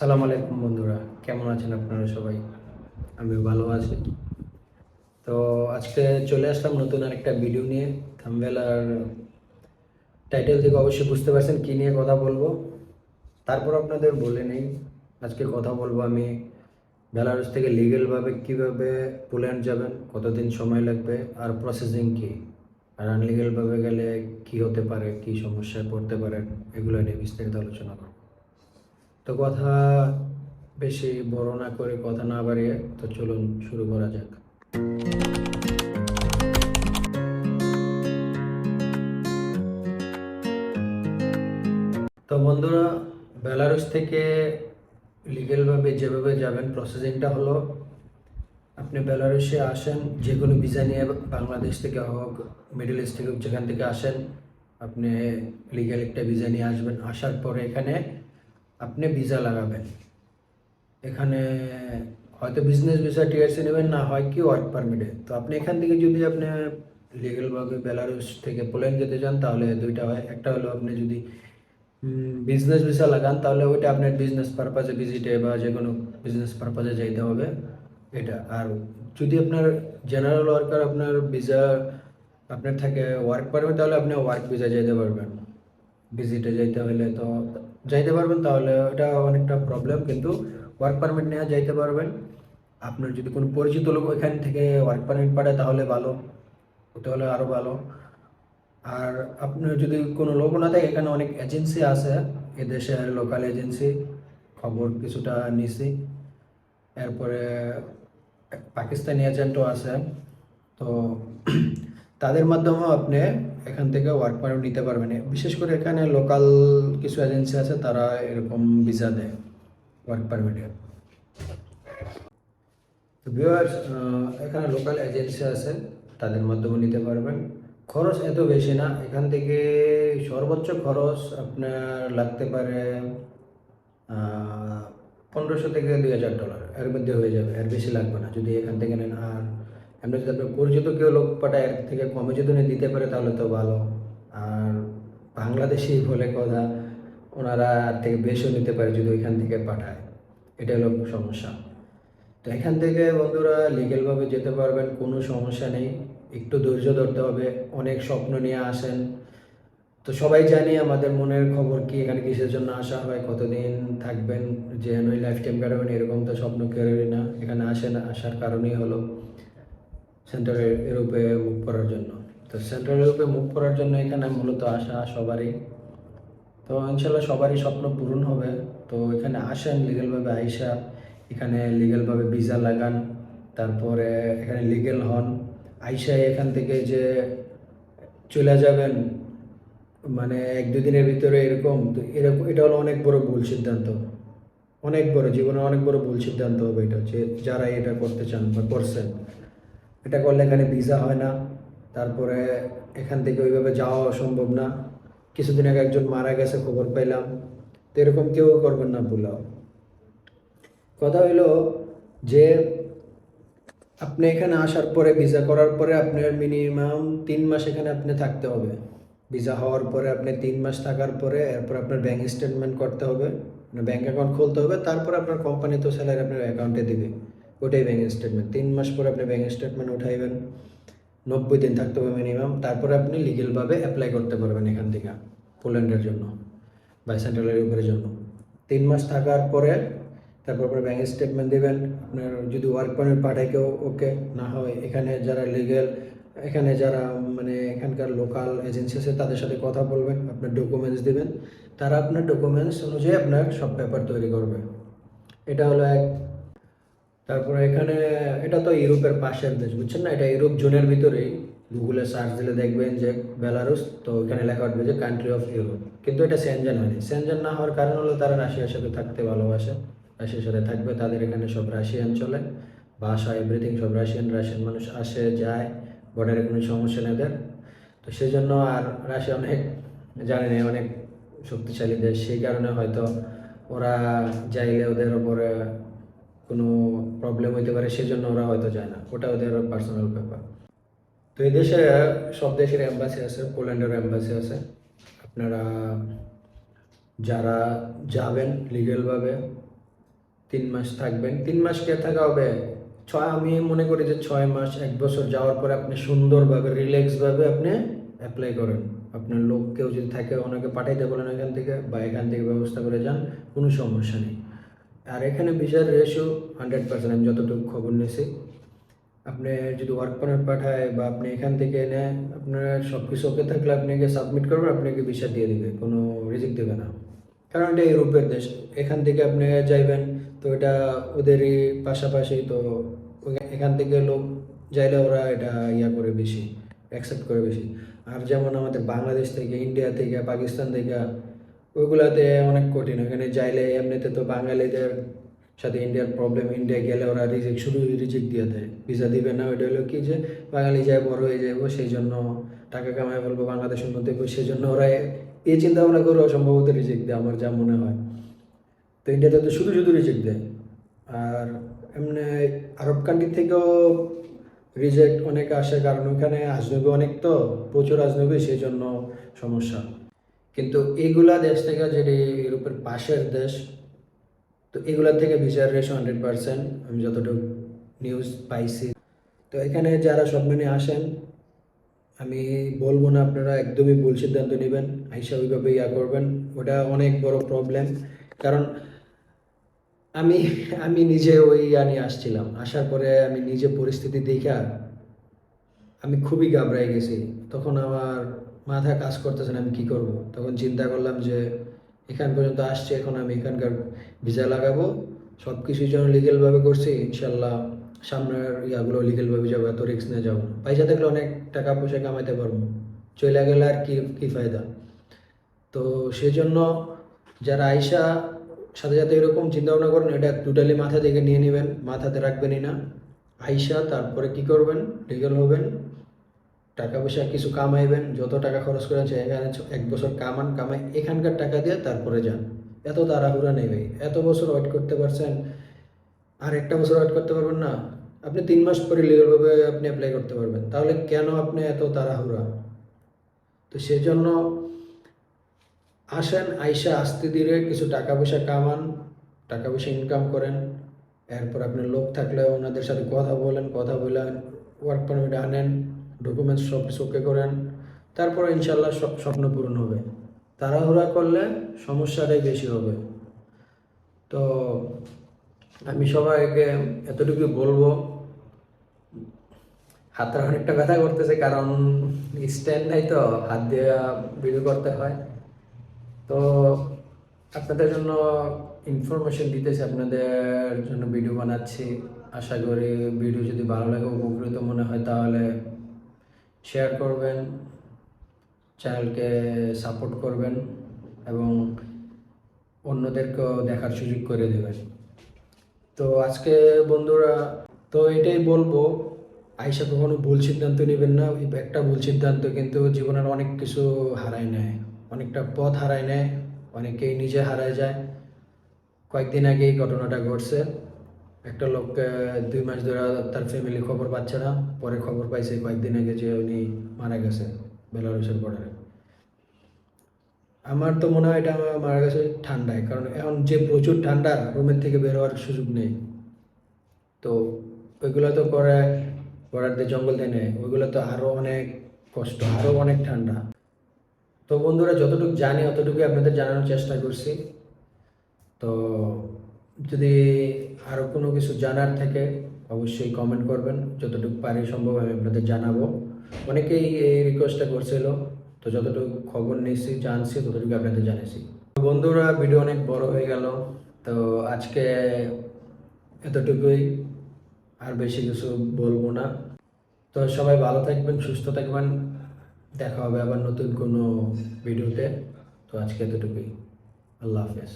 সালাম আলাইকুম বন্ধুরা, কেমন আছেন আপনারা সবাই? আমি ভালো আছি। তো আজকে চলে আসলাম নতুন আরেকটা ভিডিও নিয়ে। থাম্বেল আর টাইটেল থেকে অবশ্যই বুঝতে পারছেন কী নিয়ে কথা বলব। তারপর আপনাদের বলে নেই, আজকে কথা বলব আমি বেলারুস থেকে লিগেলভাবে কীভাবে পোল্যান্ড যাবেন, কতদিন সময় লাগবে, আর প্রসেসিং কী, আর আনলিগেলভাবে গেলে কী হতে পারে, কী সমস্যায় পড়তে পারেন, এগুলো নিয়ে বিস্তারিত আলোচনা করব। তো কথা বেশি বড় না করে কথা না বাড়িয়ে তো চলুন শুরু করা যাক। তো বন্ধুরা বেলারুস থেকে লিগেলভাবে যেভাবে যাবেন প্রসেসিংটা হলো আপনি বেলারুসে আসেন যে কোনো ভিসা নিয়ে বাংলাদেশ থেকে হোক মিডল ইস্ট থেকে হোক, যেখান থেকে আসেন আপনি লিগেল একটা ভিসা নিয়ে আসবেন। আসার পরে এখানে আপনি ভিসা লাগাবেন। এখানে হয়তো বিজনেস ভিসা টিআরসি নেবেন, না হয় কি ওয়ার্ক পারমিটে তো আপনি এখান থেকে যদি আপনি লিগেলভাবে বেলারুস থেকে পোল্যান্ড যেতে চান, তাহলে দুইটা হয়। একটা হলো আপনি যদি বিজনেস ভিসা লাগান, তাহলে ওইটা আপনার বিজনেস পারপাজে ভিজিটে বা যে কোনো বিজনেস পারপাজে যাইতে হবে। এটা, আর যদি আপনার জেনারেল ওয়ার্কার আপনার ভিসা আপনার থাকে ওয়ার্ক পারমিট তাহলে আপনি ওয়ার্ক ভিসা যেতে পারবেন। ভিজিটে যাইতে হলে তো যাইতে পারবেন, তাহলে ওটা অনেকটা প্রবলেম কিন্তু ওয়ার্ক পারমিট নেওয়া যাইতে পারবেন। আপনার যদি কোনো পরিচিত লোক ওইখান থেকে ওয়ার্ক পারমিট পাঠায়, তাহলে ভালো ওটা হলে আরও ভালো। আর আপনার যদি কোনো লোক না থাকে, এখানে অনেক এজেন্সি আছে, এদেশের লোকাল এজেন্সি খবর কিছুটা নিছি। এরপরে পাকিস্তানি এজেন্টও আছে, তো তাদের মাধ্যমেও আপনি এখান থেকে ওয়ার্ক পারমিট নিতে পারবেন বিশেষ করে এখানে লোকাল কিছু এজেন্সি আছে, তারা এরকম ভিসা দেয় ওয়ার্ক পারমিটে তো ভিউয়ার্স এখানে লোকাল এজেন্সি আছে, তাদের মাধ্যমে নিতে পারবেন। খরচ এত বেশি না, এখান থেকে সর্বোচ্চ খরচ আপনার লাগতে পারে পনেরোশো থেকে দুই হাজার ডলার এর মধ্যে হয়ে যাবে এর বেশি লাগবে না, যদি এখান থেকে নেন আর এমনি যদি আপনার পরিচিত কেউ লোক পাঠায়, এর থেকে কমে যদি উনি দিতে পারে তাহলে তো ভালো। আর বাংলাদেশি বলে কথা, ওনারা আর থেকে বেশিও নিতে পারে যদি ওইখান থেকে পাঠায়। এটা হলো সমস্যা। তো এখান থেকে বন্ধুরা লিগেলভাবে যেতে পারবেন, কোনো সমস্যা নেই। একটু ধৈর্য ধরতে হবে, অনেক স্বপ্ন নিয়ে আসেন। তো সবাই জানি আমাদের মনের খবর কি, এখানে কিসের জন্য আসা হয়, কতদিন থাকবেন, যে নই লাইফ টাইম কাটাবেন, এরকম তো স্বপ্ন কেউই না। এখানে আসেন, আসার কারণই হলো। সেন্ট্রাল ইউরোপে মুভ করার জন্য। তো সেন্ট্রাল ইউরোপে মুভ করার জন্য এখানে মূলত আসা সবারই। তো ইনশাল্লাহ সবারই স্বপ্ন পূরণ হবে। তো এখানে আসেন লিগেলভাবে আইসা, এখানে লিগেলভাবে ভিসা লাগান, তারপরে এখানে লিগেল হন। আইসায় এখান থেকে যে চলে যাবেন মানে এক দুদিনের ভিতরে এরকম, তো এরকম এটা হলো অনেক বড় ভুল সিদ্ধান্ত। অনেক বড়, জীবনে অনেক বড় ভুল সিদ্ধান্ত হবে এটা, যে যারা এটা করতে চান বা করছেন। এটা করলে এখানে ভিসা হয় না, তারপরে এখান থেকে ওইভাবে যাওয়া সম্ভব না। কিছুদিন আগে একজন মারা গেছে, খবর পাইলাম তো এরকম কেউ করবেন না ভুলাও। কথা হইল যে, আপনি এখানে আসার পরে ভিসা করার পরে আপনার মিনিমাম তিন মাস এখানে আপনি থাকতে হবে। ভিসা হওয়ার পরে আপনি তিন মাস থাকার পরে, এরপর আপনার ব্যাঙ্ক স্টেটমেন্ট করতে হবে। ব্যাঙ্ক অ্যাকাউন্ট খুলতে হবে, তারপর আপনার কোম্পানি তো স্যালারি আপনার অ্যাকাউন্টে দিবে। ওটাই ব্যাঙ্ক স্টেটমেন্ট তিন মাস পরে আপনি ব্যাঙ্ক স্টেটমেন্ট উঠাইবেন, নব্বই দিন থাকতে হবে মিনিমাম তারপরে আপনি লিগেলভাবে অ্যাপ্লাই করতে পারবেন এখান থেকে পোল্যান্ডের জন্য বা সেন্ট্রাল ইউরোপের জন্য। তিন মাস থাকার পরে তারপর আপনার ব্যাঙ্ক স্টেটমেন্ট দেবেন। আপনার যদি ওয়ার্ক পারমিট পাঠায় কেউ, ওকে। না হয় এখানে যারা লিগেল এখানে যারা মানে এখানকার লোকাল এজেন্সি আছে, তাদের সাথে কথা বলবেন, আপনার ডকুমেন্টস দেবেন। তারা আপনার ডকুমেন্টস অনুযায়ী আপনার সব পেপার তৈরি করবে। এটা হলো এক তারপরে এখানে, এটা তো ইউরোপের পাশের দেশ, বুঝছেন না? এটা ইউরোপ জোনের ভিতরেই। গুগলে সার্চ দিলে দেখবেন যে বেলারুস তো ওখানে লেখা উঠবে যে কান্ট্রি অফ ইউরোপ কিন্তু এটা সেনজেন হয়নি। সেনজেন না হওয়ার কারণ হলো তারা রাশিয়ার সাথে থাকতে ভালোবাসে। রাশিয়ার সাথে থাকবে, তাদের এখানে সব রাশিয়ান চলে। ভাষা এভরিথিং সব রাশিয়ান রাশিয়ান মানুষ আসে, যায়। বর্ডারে কোনো সমস্যা নেই ওদের। তো সেই জন্য আর রাশিয়া অনেক জানেন অনেক শক্তিশালী দেশ। সেই কারণে হয়তো ওরা যাইলে ওদের ওপরে কোনো প্রবলেম হইতে পারে, সেজন্য ওরা হয়তো যায় না। ওটা ওদের পার্সোনাল ব্যাপার। তো এই দেশে সব দেশের অ্যাম্বাসি আছে, পোল্যান্ডের অ্যাম্বাসি আছে। আপনারা যারা যাবেন লিগেলভাবে তিন মাস থাকবেন। তিন মাস কে থাকা হবে। ছয়, আমি মনে করি যে ছয় মাস, এক বছর যাওয়ার পরে আপনি সুন্দরভাবে রিল্যাক্সভাবে আপনি অ্যাপ্লাই করেন। আপনার লোক কেউ যদি থাকে ওনাকে পাঠাইতে বলেন এখান থেকে বা এখান থেকে ব্যবস্থা করে যান, কোনো সমস্যা নেই। আর এখানে ভিসার রেশিও হান্ড্রেড পার্সেন্ট আমি যতটুকু খবর নিয়েছি। আপনি যদি ওয়ার্ক পারমিট পাঠায় বা আপনি এখান থেকে এনে আপনার সব কিছু ওকে থাকলে আপনাকে সাবমিট করবেন আপনাকে ভিসা দিয়ে দেবে, কোনো রিজিক দেবে না। কারণ এটা ইউরোপের দেশ, এখান থেকে আপনি যাইবেন, তো এটা ওদেরই পাশাপাশি, তো এখান থেকে লোক যাইলে ওরা এটা ইয়া করে বেশি অ্যাকসেপ্ট করে বেশি। আর যেমন আমাদের বাংলাদেশ থেকে ইন্ডিয়া থেকে পাকিস্তান থেকে ওইগুলাতে অনেক কঠিন। ওখানে যাইলে এমনিতে তো বাঙালিদের সাথে ইন্ডিয়ার প্রবলেম ইন্ডিয়া গেলে ওরা রিজেক্ট শুধু রিজেক্ট দিয়ে দেয়। ভিসা দিবে না, ওইটা হলো কি যে বাঙালি যায়, বড় হয়ে যাব সেই জন্য টাকা কামাই ফেলব বাংলাদেশের মধ্যে সেই জন্য ওরা এই চিন্তা ভাবনা করে সম্ভবত রিজেক্ট দেয়, আমার যা মনে হয়। তো ইন্ডিয়াতে তো শুধু শুধু রিজেক্ট দেয়। আর এমনি আরব কান্ট্রি থেকেও রিজেক্ট অনেক আসে কারণ ওখানে আজনবী অনেক তো, প্রচুর আজনবী সেই জন্য সমস্যা। কিন্তু এগুলা দেশ থেকে যেটি ইউরোপের পাশের দেশ, তো এগুলার থেকে ভিসার রেশো হান্ড্রেড পার্সেন্ট, আমি যতটুকু নিউজ পাইছি। তো এখানে যারা সব মেনে আসেন, আমি বলব না আপনারা একদমই ভুল সিদ্ধান্ত নেবেন, আইসা ওইভাবে ইয়া করবেন। ওটা অনেক বড় প্রবলেম কারণ আমি আমি নিজে ওই ইয়া নিয়ে আসছিলাম। আসার পরে আমি নিজে পরিস্থিতি দেখা আমি খুবই ঘাবড়াই গেছি। তখন আমার মাথা কাজ করতেছে না, আমি কি করব? তখন চিন্তা করলাম যে এখান পর্যন্ত আসছে, এখন আমি এখানকার ভিসা লাগাবো সব কিছুর জন্য লিগেলভাবে করছি, ইনশাল্লাহ সামনের ইয়াগুলো লিগেলভাবে যাব, এত রিক্স নিয়ে যাব পয়সা থাকলে অনেক টাকা পয়সা কামাইতে পারব। চলে গেলে আর কি কি ফায়দা? তো সেই জন্য যারা আইসা সাথে সাথে এরকম চিন্তা ভাবনা করেন, এটা টোটালি মাথা থেকে নিয়ে নেবেন, মাথাতে রাখবেনই না। আইসা তারপরে কি করবেন? লিগেল হবেন। টাকা পয়সা কিছু কামাইবেন, যত টাকা খরচ করেন এখানে এক বছর কামান, কামাই এখানকার টাকা দিয়ে তারপরে যান। এত তাড়াহুড়া নেই ভাই। এত বছর ওয়েট করতে পারছেন, আর একটা বছর ওয়েট করতে পারবেন না। আপনি তিন মাস পরে লিগেলভাবে আপনি অ্যাপ্লাই করতে পারবেন। তাহলে কেন আপনি এত তাড়াহুড়া? তো সেজন্য আসেন, আইসা আস্তে ধীরে কিছু টাকা পয়সা কামান টাকা পয়সা ইনকাম করেন। এরপর আপনার লোক থাকলে ওনাদের সাথে কথা বলেন, কথা বলে ওয়ার্ক পারমিট আনেন। ডকুমেন্টস সব কিছু ওকে করেন। তারপর ইনশাল্লাহ সব স্বপ্ন পূরণ হবে। তাড়াহুড়া করলে সমস্যাটাই বেশি হবে। তো আমি সবাইকে এতটুকু বলব, হাতটা অনেকটা ব্যথা করতেছে কারণ স্ট্যান্ড নাই তো, হাত দিয়ে ভিডিও করতে হয়। তো আপনাদের জন্য ইনফরমেশন দিতেছি, আপনাদের জন্য ভিডিও বানাচ্ছি। আশা করি ভিডিও যদি ভালো লাগে, উপকৃত মনে হয়, তাহলে শেয়ার করবেন চ্যানেলকে সাপোর্ট করবেন এবং অন্যদেরকেও দেখার সুযোগ করে দেবেন। তো আজকে বন্ধুরা, তো এটাই বলব আইসা কখনো ভুল সিদ্ধান্ত নেবেন না একটা ভুল সিদ্ধান্ত কিন্তু জীবনের অনেক কিছু হারায় নেয়, অনেকটা পথ হারায় নেয়, অনেকেই নিজে হারায় যায়। কয়েকদিন আগে এই ঘটনাটা ঘটছে। একটা লোককে দুই মাস ধরে তার ফ্যামিলি খবর পাচ্ছে না। পরে খবর পাইছে কয়েকদিন আগে যে উনি মারা গেছে বেলারুসের বর্ডারে। আমার তো মনে হয় এটা আমার মারা গেছে ঠান্ডায়, কারণ এখন যে প্রচুর ঠান্ডা, রুমের থেকে বের হওয়ার সুযোগ নেই। তো ওইগুলো তো করে বর্ডার দিয়ে জঙ্গল দিয়ে নেয়, ওইগুলো তো আরও অনেক কষ্ট আরও অনেক ঠান্ডা। তো বন্ধুরা, যতটুকু জানি, অতটুকুই আপনাদের জানানোর চেষ্টা করছি। তো যদি আরও কোনো কিছু জানার থাকে, অবশ্যই কমেন্ট করবেন। যতটুকু পারি সম্ভব আমি আপনাদের জানাব। অনেকেই এই রিকোয়েস্টটা করছিল, তো যতটুকু খবর নিয়েছি, জানছি, ততটুকু আপনাদের জানিয়েছি বন্ধুরা ভিডিও অনেক বড় হয়ে গেল, তো আজকে এতটুকুই, আর বেশি কিছু বলব না। তো সবাই ভালো থাকবেন, সুস্থ থাকবেন, দেখা হবে আবার নতুন কোনো ভিডিওতে তো আজকে এতটুকুই। আল্লাহ হাফেজ।